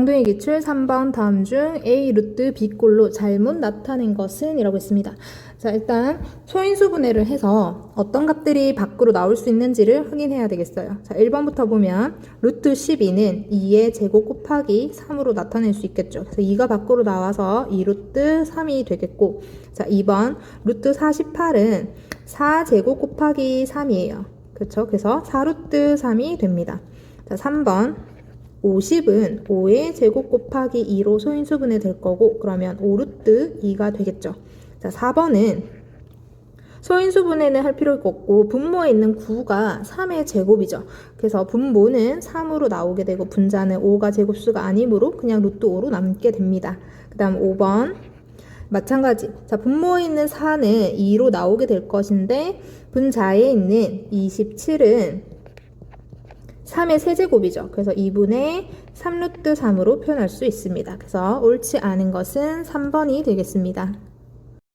정동의 기출 3번 다음 중 A 루트 B꼴로 잘못 나타낸 것은? 이라고 했습니다. 자, 일단 소인수 분해를 해서 어떤 값들이 밖으로 나올 수 있는지를 확인해야 되겠어요. 자, 1번부터 보면 루트 12는 2의 제곱 곱하기 3으로 나타낼 수 있겠죠. 그래서 2가 밖으로 나와서 2 루트 3이 되겠고 자, 2번 루트 48은 4제곱 곱하기 3이에요. 그렇죠? 그래서 4 루트 3이 됩니다. 자, 3번 50은 5의 제곱 곱하기 2로 소인수분해 될 거고 그러면 5루트 2가 되겠죠. 자, 4번은 소인수분해는 할 필요가 없고 분모에 있는 9가 3의 제곱이죠. 그래서 분모는 3으로 나오게 되고 분자는 5가 제곱수가 아니므로 그냥 루트 5로 남게 됩니다. 그 다음 5번 마찬가지. 자, 분모에 있는 4는 2로 나오게 될 것인데 분자에 있는 27은 3의 세제곱이죠. 그래서 2분의 3루트 3으로 표현할 수 있습니다. 그래서 옳지 않은 것은 3번이 되겠습니다.